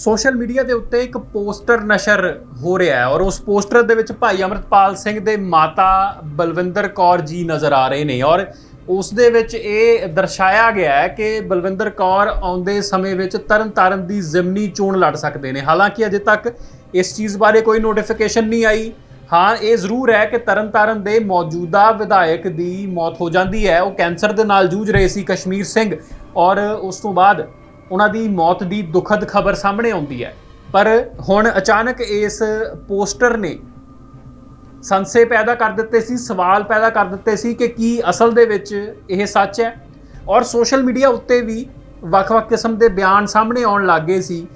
Social media ਦੇ ਉੱਤੇ ਇੱਕ ਪੋਸਟਰ ਨਸ਼ਰ ਹੋ ਰਿਹਾ ਹੈ ਔਰ ਉਸ ਪੋਸਟਰ ਦੇ ਵਿੱਚ ਭਾਈ ਅਮਰਤਪਾਲ ਸਿੰਘ ਦੇ ਮਾਤਾ ਬਲਵਿੰਦਰ ਕੌਰ ਜੀ ਨਜ਼ਰ ਆ ਰਹੇ ਨੇ ਔਰ ਉਸ ਦੇ ਵਿੱਚ ਇਹ ਦਰਸਾਇਆ ਗਿਆ ਹੈ ਕਿ ਬਲਵਿੰਦਰ ਕੌਰ ਆਉਂਦੇ ਸਮੇਂ ਵਿੱਚ ਤਰਨਤਾਰਨ ਦੀ ਜ਼ਿਮਨੀ ਚੋਣ ਲੜ ਸਕਦੇ ਨੇ। ਹਾਲਾਂਕਿ ਅਜੇ ਤੱਕ ਇਸ ਚੀਜ਼ ਬਾਰੇ ਕੋਈ ਨੋਟੀਫਿਕੇਸ਼ਨ ਨਹੀਂ ਆਈ। ਹਾਂ, ਇਹ ਜ਼ਰੂਰ ਹੈ ਕਿ ਤਰਨਤਾਰਨ ਦੇ ਮੌਜੂਦਾ ਵਿਧਾਇਕ ਦੀ ਮੌਤ ਹੋ ਜਾਂਦੀ ਹੈ। ਉਹ ਕੈਂਸਰ ਦੇ ਨਾਲ ਜੂਝ ਰਹੇ ਸੀ ਕਸ਼ਮੀਰ ਸਿੰਘ ਔਰ ਉਸ ਤੋਂ ਬਾਅਦ ਉਹਨਾਂ ਦੀ ਮੌਤ ਦੀ ਦੁਖਦ ਖਬਰ ਸਾਹਮਣੇ ਆਉਂਦੀ ਹੈ। ਪਰ ਹੁਣ ਅਚਾਨਕ ਇਸ ਪੋਸਟਰ ਨੇ ਸੰਸੇ ਪੈਦਾ ਕਰ ਦਿੱਤੇ ਸੀ, ਸਵਾਲ ਪੈਦਾ ਕਰ ਦਿੱਤੇ ਸੀ ਕਿ ਕੀ ਅਸਲ ਦੇ ਵਿੱਚ ਇਹ ਸੱਚ ਹੈ। ਔਰ ਸੋਸ਼ਲ ਮੀਡੀਆ ਉੱਤੇ ਵੀ ਵੱਖ-ਵੱਖ ਕਿਸਮ ਦੇ ਬਿਆਨ ਸਾਹਮਣੇ ਆਉਣ ਲੱਗੇ ਸੀ।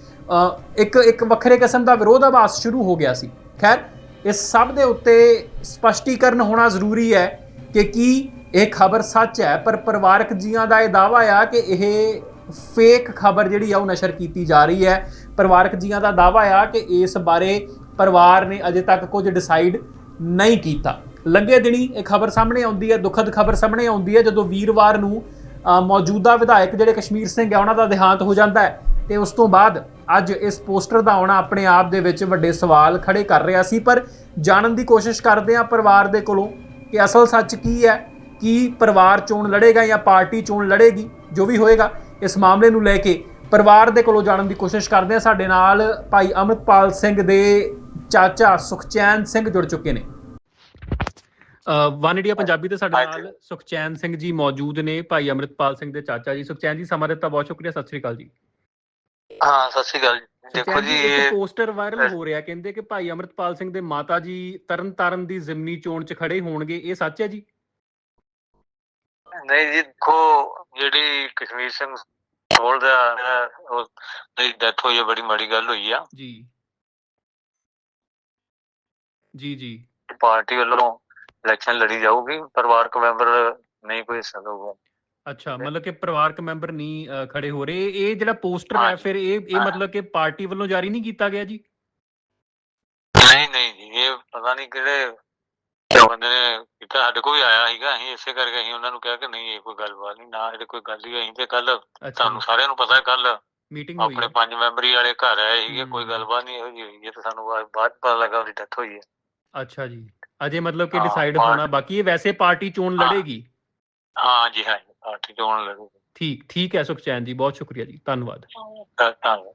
ਇੱਕ ਇੱਕ ਵੱਖਰੇ ਕਿਸਮ ਦਾ ਵਿਰੋਧਾਭਾਸ ਸ਼ੁਰੂ ਹੋ ਗਿਆ ਸੀ। ਖੈਰ, ਇਸ ਸਭ ਦੇ ਉੱਤੇ ਸਪਸ਼ਟੀਕਰਨ ਹੋਣਾ ਜ਼ਰੂਰੀ ਹੈ ਕਿ ਕੀ ਇਹ ਖਬਰ ਸੱਚ ਹੈ। ਪਰ ਪਰਿਵਾਰਕ ਜੀਆਂ ਦਾ ਇਹ ਦਾਵਾ ਆ ਕਿ ਇਹ ਫੇਕ ਖਬਰ ਜਿਹੜੀ ਆ ਉਹ ਨਸ਼ਰ ਕੀਤੀ ਜਾ ਰਹੀ ਹੈ। ਪਰਿਵਾਰਕ ਜੀਆਂ ਦਾ ਦਾਵਾ ਆ ਕਿ ਇਸ ਬਾਰੇ ਪਰਿਵਾਰ ਨੇ ਅਜੇ ਤੱਕ ਕੁਝ ਡਿਸਾਈਡ ਨਹੀਂ ਕੀਤਾ। ਲੰਘੇ ਦਿਨੀ ਇਹ ਖਬਰ ਸਾਹਮਣੇ ਆਉਂਦੀ ਹੈ, ਦੁਖਦ ਖਬਰ ਸਾਹਮਣੇ ਆਉਂਦੀ ਹੈ, ਜਦੋਂ ਵੀਰਵਾਰ ਨੂੰ ਮੌਜੂਦਾ ਵਿਧਾਇਕ ਜਿਹੜੇ ਕਸ਼ਮੀਰ ਸਿੰਘ ਹੈ ਉਹਨਾਂ ਦਾ ਦੇਹਾਂਤ ਹੋ ਜਾਂਦਾ ਹੈ ਤੇ ਉਸ ਤੋਂ ਬਾਅਦ ਅੱਜ ਇਸ ਪੋਸਟਰ ਦਾ ਆਉਣਾ ਆਪਣੇ ਆਪ ਦੇ ਵਿੱਚ ਵੱਡੇ ਸਵਾਲ ਖੜੇ ਕਰ ਰਿਹਾ ਸੀ, ਪਰ ਜਾਣਨ ਦੀ ਕੋਸ਼ਿਸ਼ ਕਰਦੇ ਆ ਪਰਿਵਾਰ ਦੇ ਕੋਲੋਂ ਕਿ ਅਸਲ ਸੱਚ ਕੀ ਹੈ? ਕੀ ਪਰਿਵਾਰ ਚੋਣ ਲੜੇਗਾ ਜਾਂ ਪਾਰਟੀ ਚੋਣ ਲੜੇਗੀ? ਜੋ ਵੀ ਹੋਏਗਾ ਇਸ ਮਾਮਲੇ ਨੂੰ ਲੈ ਕੇ ਪਰਿਵਾਰ ਦੇ ਕੋਲੋਂ ਜਾਣਨ ਦੀ ਕੋਸ਼ਿਸ਼ ਕਰਦੇ ਆ ਸਾਡੇ ਨਾਲ ਭਾਈ ਅਮਰਤਪਾਲ ਸਿੰਘ ਦੇ ਚਾਚਾ ਸੁਖਚੈਨ ਸਿੰਘ ਜੁੜ ਚੁੱਕੇ ਨੇ। ਵਨ ਇੰਡੀਆ ਪੰਜਾਬੀ ਤੇ ਸਾਡੇ। ਨਾਲ ਸੁਖਚੈਨ ਸਿੰਘ ਜੀ ਮੌਜੂਦ ਨੇ ਭਾਈ ਅਮਰਤਪਾਲ ਸਿੰਘ ਦੇ ਚਾਚਾ ਜੀ। ਸੁਖਚੈਨ ਜੀ ਸਮਾਂ ਦਿੱਤਾ ਬਹੁਤ ਸ਼ੁਕਰੀਆ ਸਤਿ ਸ੍ਰੀ ਅਕਾਲ ਜੀ। ਹਾਂ ਸਤਿ ਸ਼੍ਰੀ ਅਕਾਲ ਜੀ। ਦੇਖੋ ਜੀ ਇੱਕ ਇਹ ਪੋਸਟਰ ਵਾਇਰਲ ਹੋ ਰਿਹਾ ਕਹਿੰਦੇ ਕਿ ਭਾਈ ਅਮਰਤਪਾਲ ਸਿੰਘ ਦੇ ਮਾਤਾ ਜੀ ਤਰਨਤਾਰਨ ਦੀ ਜ਼ਿਮਨੀ ਚੋਣ 'ਚ ਖੜੇ ਹੋਣਗੇ ਇਹ ਸੱਚ ਹੈ ਜੀ? ਨਹੀਂ ਜੀ ਦੇਖੋ ਜਿਹੜੀ ਕਸ਼ਮੀਰ ਸਿੰਘ ਸੋਲ ਦਾ ਹੈ, ਉਹ ਦੀ ਡੈਥ ਹੋਈ ਹੈ ਬੜੀ ਮਾੜੀ ਗੱਲ ਹੋਈ ਆ। ਜੀ। ਜੀ ਜੀ। ਪਾਰਟੀ ਵੱਲੋਂ ਇਲੈਕਸ਼ਨ ਲੜੀ ਜਾਊਗੀ ਪਰਿਵਾਰਕ ਮੈਂਬਰ ਨਹੀਂ ਕੋਈ ਹਿੱਸਾ ਲਊਗਾ ਅੱਛਾ ਮਤਲਬ ਕਿ ਪਰਿਵਾਰਕ ਮੈਂਬਰ ਨਹੀਂ ਖੜੇ ਹੋ ਰਹੇ। ਇਹ ਜਿਹੜਾ ਪੋਸਟਰ ਹੈ। ਫਿਰ ਇਹ ਇਹ। ਮਤਲਬ ਕਿ ਪਾਰਟੀ ਵੱਲੋਂ ਜਾਰੀ ਨਹੀਂ ਕੀਤਾ ਗਿਆ ਜੀ? ਨਹੀਂ ਨਹੀਂ ਜੀ ਇਹ ਪਤਾ ਨਹੀਂ ਕਿਹੜੇ ਬੰਦੇ ਨੇ ਕੀਤਾ ਸਾਡੇ ਕੋਲ ਵੀ ਆਇਆ ਸੀਗਾ ਅਸੀਂ ਇਸੇ ਕਰਕੇ ਅਸੀਂ ਉਹਨਾਂ ਨੂੰ ਕਿਹਾ ਕਿ ਨਹੀਂ ਇਹ ਕੋਈ ਗੱਲਬਾਤ ਨਹੀਂ ਨਾ ਇਹ ਕੋਈ ਗੱਲ ਹੀ ਅਸੀਂ ਤੇ ਕੱਲ ਤੁਹਾਨੂੰ ਸਾਰਿਆਂ ਨੂੰ ਪਤਾ ਹੈ ਕੱਲ ਮੀਟਿੰਗ ਹੋਈ ਆਪਣੇ ਪੰਜ ਮੈਂਬਰੀ ਵਾਲੇ ਘਰ ਆਏ ਸੀਗੇ ਕੋਈ। ਗੱਲਬਾਤ ਨਹੀਂ ਇਹੋ ਜਿਹੀ ਹੋਈ ਹੈ ਤੇ ਸਾਨੂੰ ਬਾਅਦ ਬਾਅਦ ਪਤਾ ਲੱਗਾ ਉਹਦੀ ਡੈਥ ਹੋਈ ਹੈ। ਅੱਛਾ ਜੀ। ਅਜੇ ਮਤਲਬ ਕਿ ਡਿਸਾਈਡ ਹੋਣਾ ਬਾਕੀ ਇਹ ਵੈਸੇ ਪਾਰਟੀ ਚੋਣ। ਲੜੇਗੀ? ਹਾਂ ਜੀ ਹਾਂ ਪਾਰਟੀ ਚੋਣ ਲੜੂਗੀ। ਠੀਕ ਠੀਕ ਹੈ ਸੁਖਚੈਨ ਜੀ ਬਹੁਤ ਸ਼ੁਕਰੀਆ ਜੀ ਧੰਨਵਾਦ। ਧੰਨਵਾਦ।